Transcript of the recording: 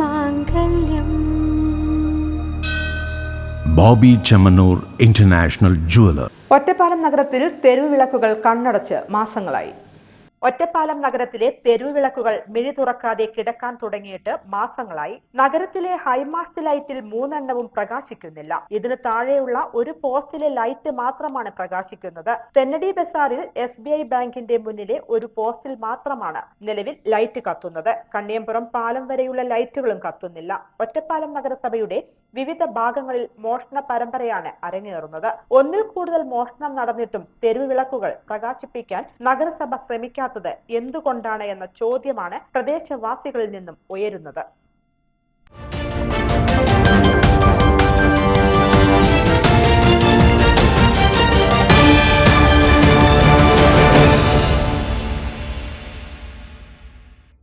മാംഗല്യം. Boby Chemmanur international jeweller. Ottapalam നഗരത്തിൽ തെരുവിളക്കുകൾ കണ്ണടച്ച് മാസങ്ങളായി. ഒറ്റപ്പാലം നഗരത്തിലെ തെരുവിളക്കുകൾ മിഴി തുറക്കാതെ കിടക്കാൻ തുടങ്ങിയിട്ട് മാസങ്ങളായി. നഗരത്തിലെ ഹൈമാസ്റ്റ് ലൈറ്റിൽ മൂന്നെണ്ണവും പ്രകാശിക്കുന്നില്ല. ഇതിന് താഴെയുള്ള ഒരു പോസ്റ്റിലെ ലൈറ്റ് മാത്രമാണ് പ്രകാശിക്കുന്നത്. തെന്നടി ബസാറിൽ എസ് ബി ഐ ബാങ്കിന്റെ മുന്നിലെ ഒരു പോസ്റ്റിൽ മാത്രമാണ് നിലവിൽ ലൈറ്റ് കത്തുന്നത്. കണ്ണിയമ്പുറം പാലം വരെയുള്ള ലൈറ്റുകളും കത്തുന്നില്ല. ഒറ്റപ്പാലം നഗരസഭയുടെ വിവിധ ഭാഗങ്ങളിൽ മോഷണ പരമ്പരയാണ് അരങ്ങേറുന്നത്. ഒന്നിൽ കൂടുതൽ മോഷണം നടന്നിട്ടും തെരുവിളക്കുകൾ പ്രകാശിപ്പിക്കാൻ നഗരസഭ ശ്രമിക്കാത്തത് എന്തുകൊണ്ടാണ് എന്ന ചോദ്യമാണ് പ്രദേശവാസികളിൽ നിന്നും ഉയരുന്നത്.